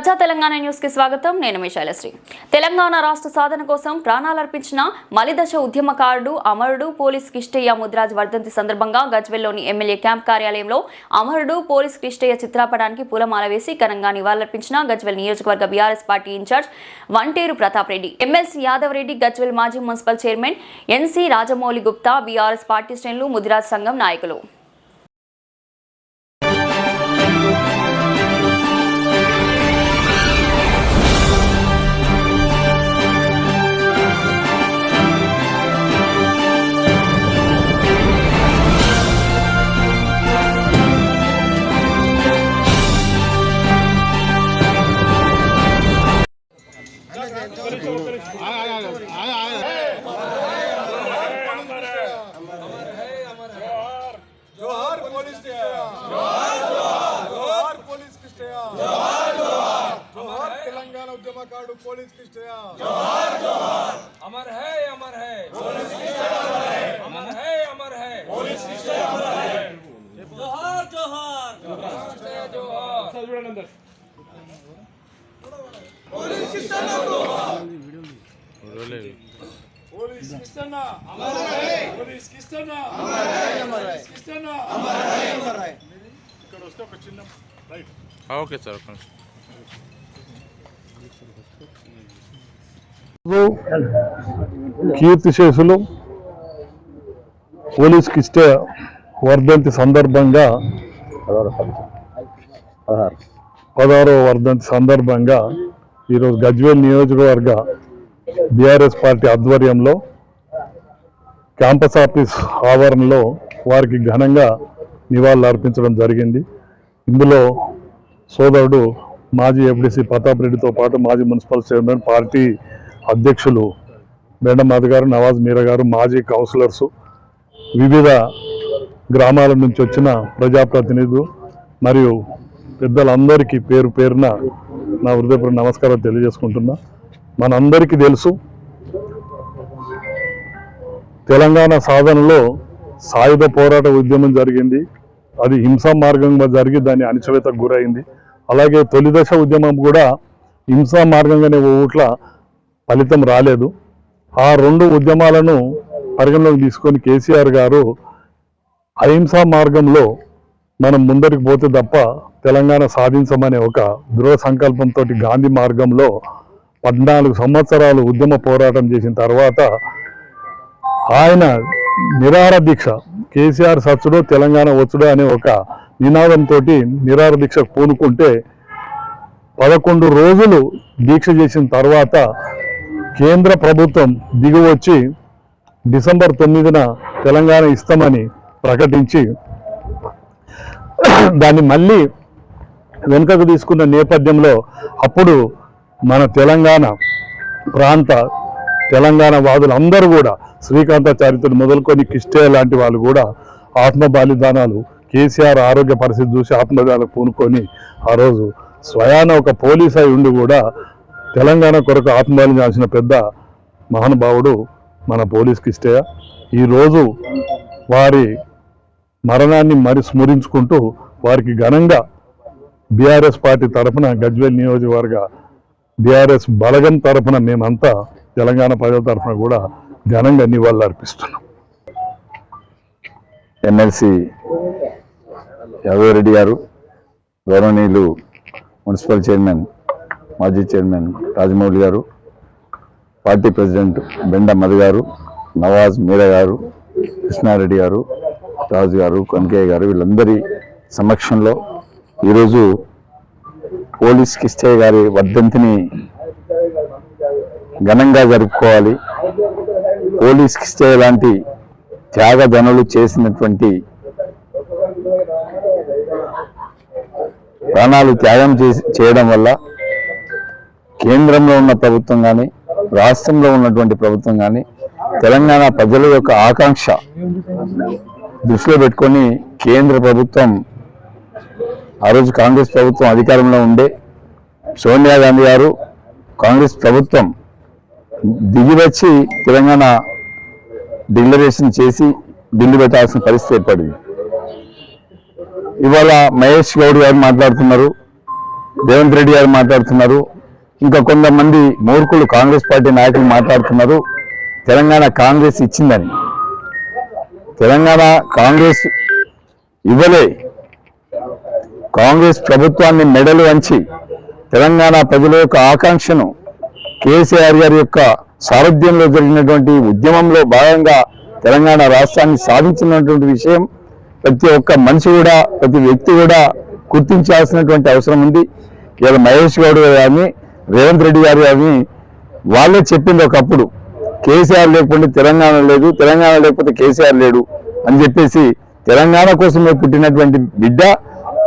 ప్రజా తెలంగాణ న్యూస్కి స్వాగతం. నేను మీ శైలశ్రీ. తెలంగాణ రాష్ట్ర సాధన కోసం ప్రాణాలర్పించిన మలిదశ ఉద్యమకారుడు అమరుడు పోలీస్ కిష్టయ్య ముద్రాజ్ వర్ధంతి సందర్భంగా గజ్వెల్లోని ఎమ్మెల్యే క్యాంప్ కార్యాలయంలో అమరుడు పోలీస్ కిష్టయ్య చిత్రపటానికి పూలమాల వేసి ఘనంగా నివాళులర్పించిన గజ్వెల్ నియోజకవర్గ BRS party in-charge Vanteru Pratap Reddy. MLC Yadav Reddy Gajwel మాజీ municipal chairman NC Rajamouli Gupta BRS party శ్రేణులు ముదిరాజ్ సంఘం నాయకులు. కాపాడు పోలీస్ కిష్టయా జోహార్ జోహార్ అమర్ హై అమర్ హై పోలీస్ కిష్టయా అమర్ హై అమర్ హై అమర్ హై పోలీస్ కిష్టయా అమర్ హై జోహార్ జోహార్ పోలీస్ కిష్టయా జోహార్ సార్ చూడండి అందర్ పోలీస్ కిష్టయా జోహార్ రోలే పోలీస్ కిష్టయా అమర్ హై పోలీస్ కిష్టయా అమర్ హై అమర్ హై కిష్టయా అమర్ హై అమర్ హై ఇక్కడ వస్తే ఒక చిన్న రైట్ ఓకే సార్ ఓకే కీర్తిశేషులు పోలీస్ కిష్ట వర్ధంతి సందర్భంగా పదహారవ వర్ధంతి సందర్భంగా ఈరోజు గజ్వేల్ నియోజకవర్గ బీఆర్ఎస్ పార్టీ ఆధ్వర్యంలో క్యాంపస్ ఆఫీస్ ఆవరణలో వారికి ఘనంగా నివాళులు అర్పించడం జరిగింది. ఇందులో సోదరుడు మాజీ ఎఫ్డిసి ప్రతాప్ రెడ్డితో పాటు మాజీ మున్సిపల్ చైర్మన్ పార్టీ అధ్యక్షులు మేడం గారు నవాజ్ మీరా గారు మాజీ కౌన్సిలర్సు వివిధ గ్రామాల నుంచి వచ్చిన ప్రజాప్రతినిధులు మరియు పెద్దలందరికీ పేరు పేరున నా హృదయపూర్వక నమస్కారం తెలియజేసుకుంటున్నా. మనందరికీ తెలుసు తెలంగాణ సాధనలో సాయుధ పోరాట ఉద్యమం జరిగింది. అది హింసా మార్గంగా జరిగి దాని అణచివేతకు గురైంది. అలాగే తొలి దశ ఉద్యమం కూడా హింసా మార్గంగానే ఓట్ల ఫలితం రాలేదు. ఆ రెండు ఉద్యమాలను పరిగణలోకి తీసుకొని కేసీఆర్ గారు అహింసా మార్గంలో మనం ముందరికి పోతే తప్ప తెలంగాణ సాధించమనే ఒక దృఢ సంకల్పంతో గాంధీ మార్గంలో పద్నాలుగు సంవత్సరాలు ఉద్యమ పోరాటం చేసిన తర్వాత ఆయన నిరార దీక్ష కేసీఆర్ సచ్చుడో తెలంగాణ వచ్చుడో అనే ఒక నినాదంతో నిరార దీక్ష పూనుకుంటే పదకొండు రోజులు దీక్ష చేసిన తర్వాత కేంద్ర ప్రభుత్వం దిగువచ్చి డిసెంబర్ తొమ్మిదిన తెలంగాణ ఇస్తామని ప్రకటించి దాన్ని మళ్ళీ వెనుకకు తీసుకున్న నేపథ్యంలో అప్పుడు మన తెలంగాణ ప్రాంత తెలంగాణ వాదులు అందరూ కూడా శ్రీకాంతాచార్యుడు మొదలుకొని కిష్టే లాంటి వాళ్ళు కూడా ఆత్మ బలిదానాలు కేసీఆర్ ఆరోగ్య పరిస్థితి చూసి ఆత్మదానాలకు పూనుకొని ఆ రోజు స్వయాన ఒక పోలీస్ అయి ఉండి కూడా తెలంగాణ కొరకు ఆత్మబలి చేసిన పెద్ద మహానుభావుడు మన పోలీస్ కిష్టయ్య. ఈరోజు వారి మరణాన్ని మరి స్మరించుకుంటూ వారికి ఘనంగా బీఆర్ఎస్ పార్టీ తరఫున గజ్వేల్ నియోజకవర్గ బీఆర్ఎస్ బలగం తరఫున మేమంతా తెలంగాణ ప్రజల తరఫున కూడా ఘనంగా నివాళులు అర్పిస్తున్నాం. ఎమ్మెల్సీ యాదవరెడ్డి గారు గౌరవనీయులు మున్సిపల్ చైర్మన్ మాజీ చైర్మన్ రాజమౌళి గారు పార్టీ ప్రెసిడెంట్ బెండ మధు గారు నవాజ్ మీరా గారు కృష్ణారెడ్డి గారు రాజు గారు కనకయ్య గారు వీళ్ళందరి సమక్షంలో ఈరోజు పోలీస్ కిష్టయ్య గారి వర్ధంతిని ఘనంగా జరుపుకోవాలి. పోలీస్ కిష్టయ్య లాంటి త్యాగధనులు చేసినటువంటి ప్రాణాలు త్యాగం చేసి చేయడం వల్ల కేంద్రంలో ఉన్న ప్రభుత్వం కానీ రాష్ట్రంలో ఉన్నటువంటి ప్రభుత్వం కానీ తెలంగాణ ప్రజల యొక్క ఆకాంక్ష దృష్టిలో పెట్టుకొని కేంద్ర ప్రభుత్వం ఆ రోజు కాంగ్రెస్ ప్రభుత్వం అధికారంలో ఉండే సోనియా గాంధీ గారు కాంగ్రెస్ ప్రభుత్వం దిగివచ్చి తెలంగాణ డిక్లరేషన్ చేసి బిల్లు పెట్టాల్సిన పరిస్థితి ఏర్పడింది. ఇవాళ మహేష్ గౌడ్ గారు మాట్లాడుతున్నారు రేవంత్ రెడ్డి గారు మాట్లాడుతున్నారు ఇంకా కొంతమంది మూర్ఖులు కాంగ్రెస్ పార్టీ నాయకులు మాట్లాడుతున్నారు. తెలంగాణ కాంగ్రెస్ ఇచ్చిందని. తెలంగాణ కాంగ్రెస్ ఇవ్వలే. కాంగ్రెస్ ప్రభుత్వాన్ని మెడలు వంచి తెలంగాణ ప్రజల యొక్క ఆకాంక్షను కేసీఆర్ గారి యొక్క సారథ్యంలో జరిగినటువంటి ఉద్యమంలో భాగంగా తెలంగాణ రాష్ట్రాన్ని సాధించినటువంటి విషయం ప్రతి ఒక్క మనిషి కూడా ప్రతి వ్యక్తి కూడా గుర్తించాల్సినటువంటి అవసరం ఉంది. ఇలా మహేష్ గౌడ్ కానీ రేవంత్ రెడ్డి గారు అని వాళ్ళే చెప్పింది ఒకప్పుడు. కేసీఆర్ లేకపోతే తెలంగాణ లేదు తెలంగాణ లేకపోతే కేసీఆర్ లేడు అని చెప్పేసి తెలంగాణ కోసమే పుట్టినటువంటి బిడ్డ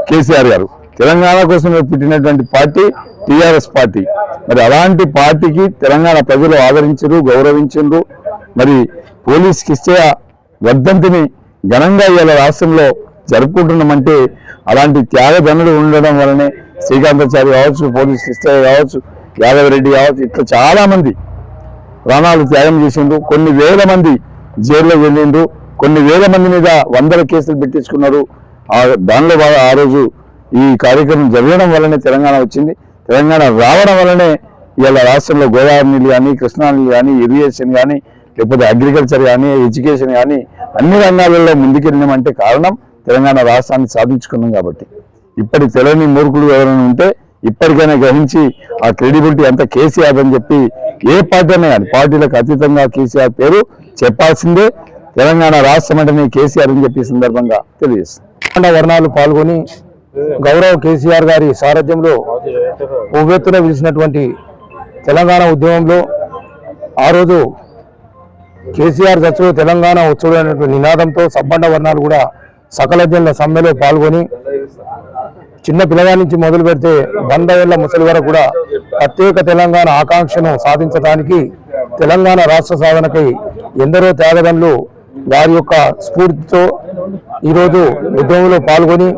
కేసీఆర్ గారు. తెలంగాణ కోసమే పుట్టినటువంటి పార్టీ టీఆర్ఎస్ పార్టీ. మరి అలాంటి పార్టీకి తెలంగాణ ప్రజలు ఆదరించరు గౌరవించరు. మరి పోలీస్ ఇచ్చే వర్ధంతిని ఘనంగా ఇవాళ రాష్ట్రంలో జరుపుకుంటున్నామంటే అలాంటి త్యాగధనులు ఉండడం వల్లనే శ్రీకాంతాచారి కావచ్చు పోలీస్ కిస్తే కావచ్చు యాదవరెడ్డి కావచ్చు ఇట్లా చాలామంది ప్రాణాలు త్యాగం చేసిండ్రు. కొన్ని వేల మంది జైల్లో వెళ్ళిండ్రు. కొన్ని వేల మంది మీద వందల కేసులు పెట్టించుకున్నారు. ఆ దానిలో ఆ రోజు ఈ కార్యక్రమం జరగడం వల్లనే తెలంగాణ వచ్చింది. తెలంగాణ రావడం వల్లనే ఇవాళ రాష్ట్రంలో గోదావరి నీళ్ళు కానీ కృష్ణా నీళ్ళు కానీ ఇరిగేషన్ కానీ లేకపోతే అగ్రికల్చర్ కానీ ఎడ్యుకేషన్ కానీ అన్ని రంగాలలో ముందుకెళ్ళినామంటే కారణం తెలంగాణ రాష్ట్రాన్ని సాధించుకున్నాం కాబట్టి. ఇప్పటి తెలియని మూర్ఖులు ఎవరైనా ఉంటే ఇప్పటికైనా గ్రహించి ఆ క్రెడిబిలిటీ అంతా కేసీఆర్ అని చెప్పి ఏ పార్టీ అయినా కానీ పార్టీలకు అతీతంగా కేసీఆర్ పేరు చెప్పాల్సిందే. తెలంగాణ రాష్ట్రం అంటేనే కేసీఆర్ అని చెప్పి సందర్భంగా తెలియజేస్తుంది వర్ణాలు పాల్గొని గౌరవ కేసీఆర్ గారి సారథ్యంలో ఉవ్వెత్తున పిలిచినటువంటి తెలంగాణ ఉద్యమంలో ఆ రోజు కేసీఆర్ దశలో తెలంగాణ ఉత్సవం అనేటువంటి నినాదంతో సబ్బండ వర్ణాలు కూడా సకల జనుల సమ్మెలో పాల్గొని చిన్న పిల్లగా నుంచి మొదలు పెడితే వంద ఏళ్ళ ముసలి వరకు కూడా ప్రత్యేక తెలంగాణ ఆకాంక్షను సాధించడానికి తెలంగాణ రాష్ట్ర సాధనకై ఎందరో త్యాగదనులు వారి యొక్క స్ఫూర్తితో ఈరోజు ఉద్యమంలో పాల్గొని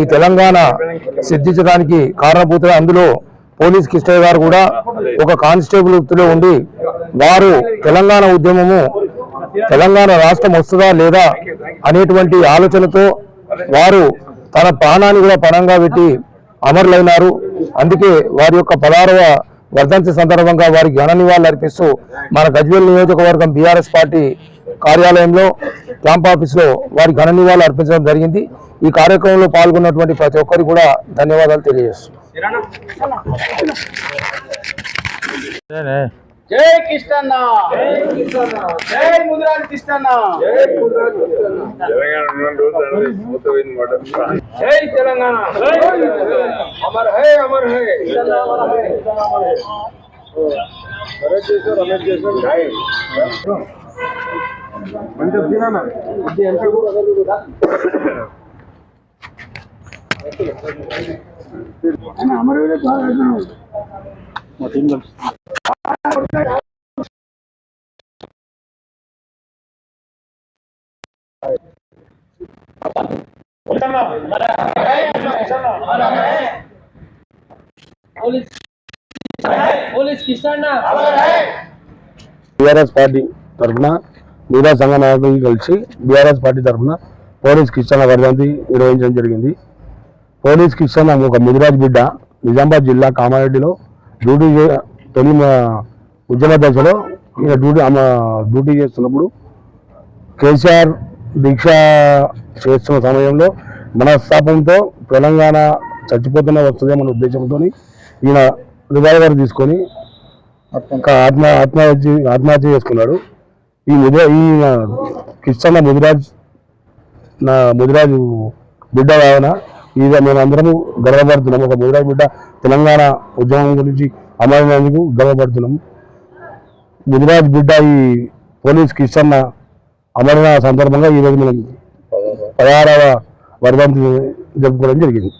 ఈ తెలంగాణ సిద్ధించడానికి కారణభూతులు అందులో పోలీస్ కిష్టయ్య గారు కూడా ఒక కానిస్టేబుల్ వృత్తిలో ఉండి వారు తెలంగాణ ఉద్యమము తెలంగాణ రాష్ట్రం వస్తుందా లేదా అనేటువంటి ఆలోచనతో వారు తన ప్రాణాన్ని కూడా పణంగా పెట్టి అమరులైనారు. అందుకే వారి యొక్క పదహారవ వర్ధంతి సందర్భంగా వారికి ఘన నివాళులు అర్పిస్తూ మన గజ్వేల్ నియోజకవర్గం బీఆర్ఎస్ పార్టీ కార్యాలయంలో క్యాంప్ ఆఫీస్లో వారి ఘన నివాళులు అర్పించడం జరిగింది. ఈ కార్యక్రమంలో పాల్గొన్నటువంటి ప్రతి ఒక్కరికి కూడా ధన్యవాదాలు తెలియజేస్తున్నాను జై కిష్టన్న జై ముదిరాజ్ కిష్టన్న జై తెలంగాణ అమర్ హై అమర్ హై బీఆర్ఎస్ పార్టీ తరఫున మిగతా సంఘ నాయకులు కలిసి బీఆర్ఎస్ పార్టీ తరఫున పోలీస్ కిషన్ వర్ధంతి నిర్వహించడం జరిగింది. పోలీస్ కిషన్ ఒక ముదిరాజ్ బిడ్డ నిజామాబాద్ జిల్లా కామారెడ్డిలో డ్యూటీ తొలి ఉద్యమ దశలో ఈయన డ్యూటీ ఆమె డ్యూటీ చేస్తున్నప్పుడు కేసీఆర్ దీక్ష చేస్తున్న సమయంలో మనస్తాపంతో తెలంగాణ చచ్చిపోతున్న వస్తుందేమన్న ఉద్దేశంతో ఈయన రివాల్వర్ తీసుకొని ఆత్మ ఆత్మహత్య ఆత్మహత్య చేసుకున్నాడు. ఈ ముదిరా ఈ కిష్టన్న ముదిరాజ్ నా ముదిరాజు బిడ్డ కావున ఇది మేమందరము గర్వపడుతున్నాం. ఒక ముదిరాజ్ బిడ్డ తెలంగాణ ఉద్యమం గురించి అమరైనందుకు గర్వపడుతున్నాము గుజరాత్ బిడ్డ ఈ పోలీస్ కిషన్ అమరిన సందర్భంగా ఈరోజు మనం పదహారవ వర్ధంతి జరుపుకోవడం జరిగింది.